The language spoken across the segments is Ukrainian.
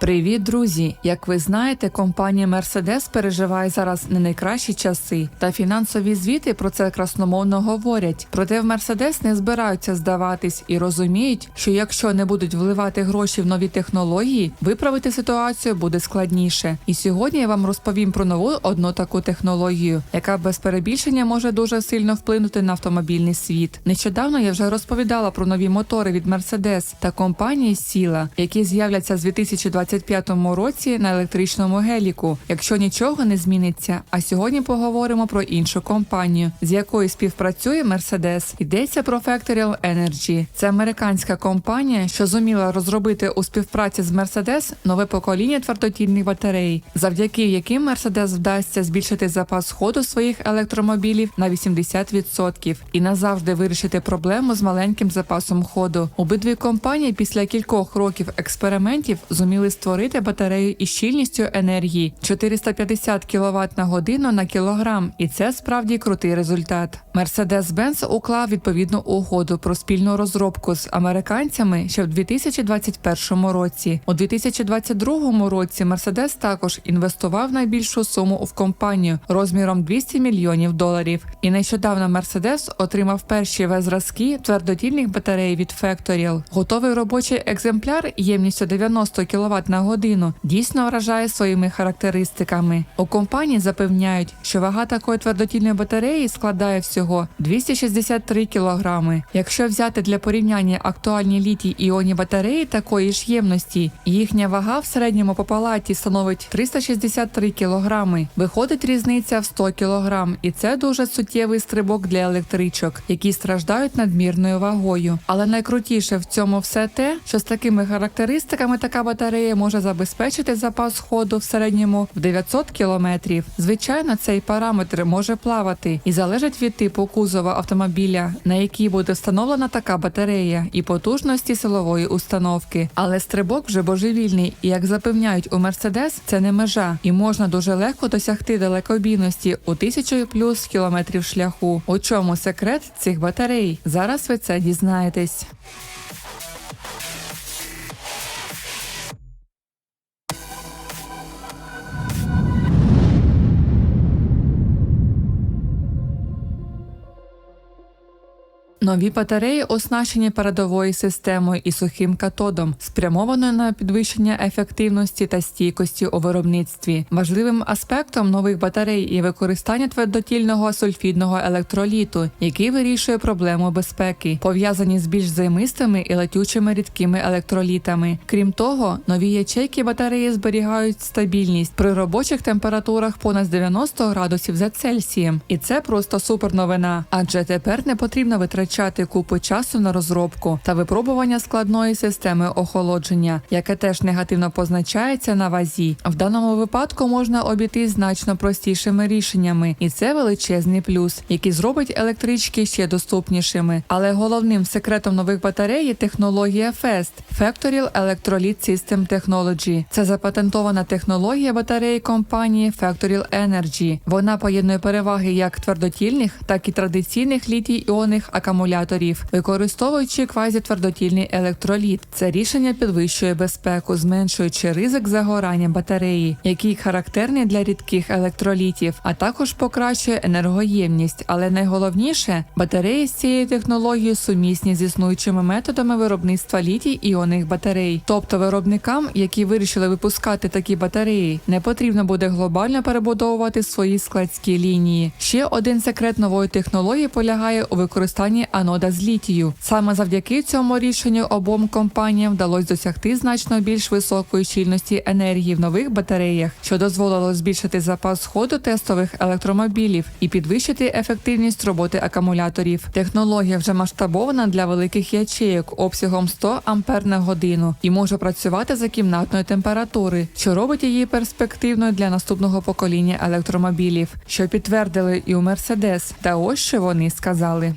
Привіт, друзі! Як ви знаєте, компанія Mercedes переживає зараз не найкращі часи, та фінансові звіти про це красномовно говорять. Проте в Mercedes не збираються здаватись і розуміють, що якщо не будуть вливати гроші в нові технології, виправити ситуацію буде складніше. І сьогодні я вам розповім про нову одну таку технологію, яка без перебільшення може дуже сильно вплинути на автомобільний світ. Нещодавно я вже розповідала про нові мотори від Mercedes та компанії Сіла, які з'являться з 2020 2025 році на електричному геліку, якщо нічого не зміниться. А сьогодні поговоримо про іншу компанію, з якою співпрацює Mercedes. Йдеться про Factorial Energy. Це американська компанія, що зуміла розробити у співпраці з Mercedes нове покоління твердотільних батарей, завдяки яким Mercedes вдасться збільшити запас ходу своїх електромобілів на 80% і назавжди вирішити проблему з маленьким запасом ходу. Обидві компанії після кількох років експериментів зуміли створити батарею із щільністю енергії 450 кВт на годину на кілограм, і це справді крутий результат. Mercedes-Benz уклав відповідну угоду про спільну розробку з американцями ще в 2021 році. У 2022 році Mercedes також інвестував найбільшу суму в компанію розміром 200 мільйонів доларів. І нещодавно Mercedes отримав перші В-зразки твердотільних батарей від Factorial. Готовий робочий екземпляр ємністю 90 кВт на годину дійсно вражає своїми характеристиками. У компанії запевняють, що вага такої твердотільної батареї складає всього 263 кілограми. Якщо взяти для порівняння актуальні літій іонні батареї такої ж ємності, їхня вага в середньому по палаті становить 363 кілограми. Виходить різниця в 100 кілограм, і це дуже суттєвий стрибок для електричок, які страждають надмірною вагою. Але найкрутіше в цьому все те, що з такими характеристиками така батарея може забезпечити запас ходу в середньому в 900 кілометрів. Звичайно, цей параметр може плавати і залежить від типу кузова автомобіля, на який буде встановлена така батарея, і потужності силової установки. Але стрибок вже божевільний, і як запевняють у Мерседес, це не межа, і можна дуже легко досягти далекобійності у тисячу плюс кілометрів шляху. У чому секрет цих батарей? Зараз ви це дізнаєтесь. Нові батареї оснащені передовою системою і сухим катодом, спрямованою на підвищення ефективності та стійкості у виробництві. Важливим аспектом нових батарей є використання твердотільного сульфідного електроліту, який вирішує проблему безпеки, пов'язані з більш займистими і летючими рідкими електролітами. Крім того, нові ячейки батареї зберігають стабільність при робочих температурах понад 90 градусів за Цельсієм, і це просто супер новина, адже тепер не потрібно витрачати витрачати купу часу на розробку та випробування складної системи охолодження, яке теж негативно позначається на вазі. В даному випадку можна обійти значно простішими рішеннями, і це величезний плюс, який зробить електрички ще доступнішими. Але головним секретом нових батарей є технологія FEST – Factorial Electrolyte System Technology. Це запатентована технологія батареї компанії Factorial Energy. Вона поєднує переваги як твердотільних, так і традиційних літій іонних акумуляторів акумуляторів, використовуючи квазітвердотільний електроліт. Це рішення підвищує безпеку, зменшуючи ризик загорання батареї, який характерний для рідких електролітів, а також покращує енергоємність. Але найголовніше батареї з цією технологією сумісні з існуючими методами виробництва літій іонних батарей. Тобто виробникам, які вирішили випускати такі батареї, не потрібно буде глобально перебудовувати свої складські лінії. Ще один секрет нової технології полягає у використанні анода з літію. Саме завдяки цьому рішенню обом компаніям вдалося досягти значно більш високої щільності енергії в нових батареях, що дозволило збільшити запас ходу тестових електромобілів і підвищити ефективність роботи акумуляторів. Технологія вже масштабована для великих ячейок обсягом 100 ампер на годину і може працювати за кімнатної температури, що робить її перспективною для наступного покоління електромобілів, що підтвердили і у Мерседес. Та ось що вони сказали.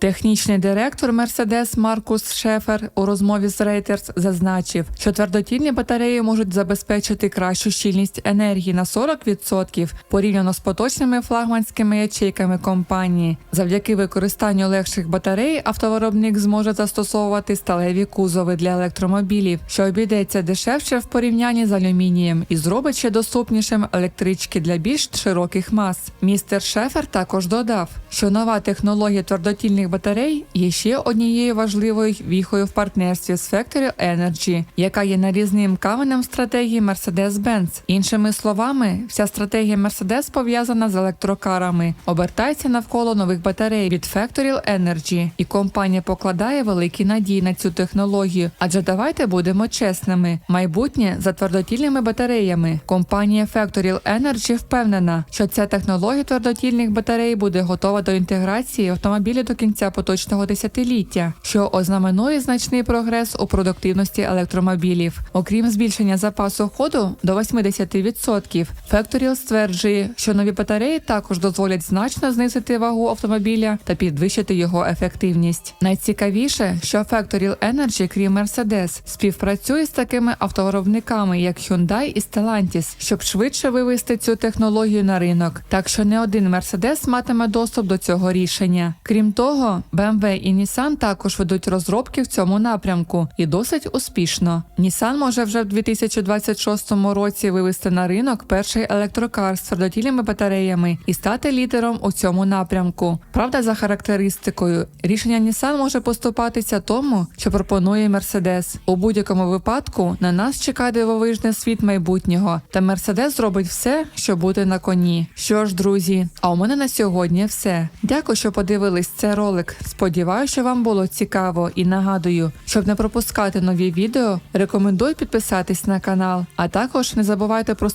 Технічний директор Мерседес Маркус Шефер у розмові з Reuters зазначив, що твердотільні батареї можуть забезпечити кращу щільність енергії на 40% порівняно з поточними флагманськими ячейками компанії. Завдяки використанню легших батарей автовиробник зможе застосовувати сталеві кузови для електромобілів, що обійдеться дешевше в порівнянні з алюмінієм і зробить ще доступнішим електрички для більш широких мас. Містер Шефер також додав, що нова технологія твердотільних батарей є ще однією важливою віхою в партнерстві з Factory Energy, яка є нарізним каменем стратегії Mercedes-Benz. Іншими словами, вся стратегія Mercedes пов'язана з електрокарами, обертається навколо нових батарей від Factory Energy, і компанія покладає великі надії на цю технологію. Адже давайте будемо чесними: майбутнє за твердотільними батареями. Компанія Factory Energy впевнена, що ця технологія твердотільних батарей буде готова до інтеграції автомобілів до кінця поточного десятиліття, що ознаменує значний прогрес у продуктивності електромобілів. Окрім збільшення запасу ходу до 80%, Factorial стверджує, що нові батареї також дозволять значно знизити вагу автомобіля та підвищити його ефективність. Найцікавіше, що Factorial Energy, крім Mercedes, співпрацює з такими автовиробниками, як Hyundai і Stellantis, щоб швидше вивести цю технологію на ринок. Так що не один Mercedes матиме доступ до цього рішення. Крім того, BMW і Nissan також ведуть розробки в цьому напрямку і досить успішно. Nissan може вже в 2026 році вивести на ринок перший електрокар з твердотільними батареями і стати лідером у цьому напрямку. Правда, за характеристикою, рішення Nissan може поступатися тому, що пропонує Mercedes. У будь-якому випадку на нас чекає дивовижний світ майбутнього, та Mercedes зробить все, щоб бути на коні. Що ж, друзі, а у мене на сьогодні все. Дякую, що подивились цей ролик. Сподіваюся, що вам було цікаво і нагадую, щоб не пропускати нові відео, рекомендую підписатись на канал. А також не забувайте про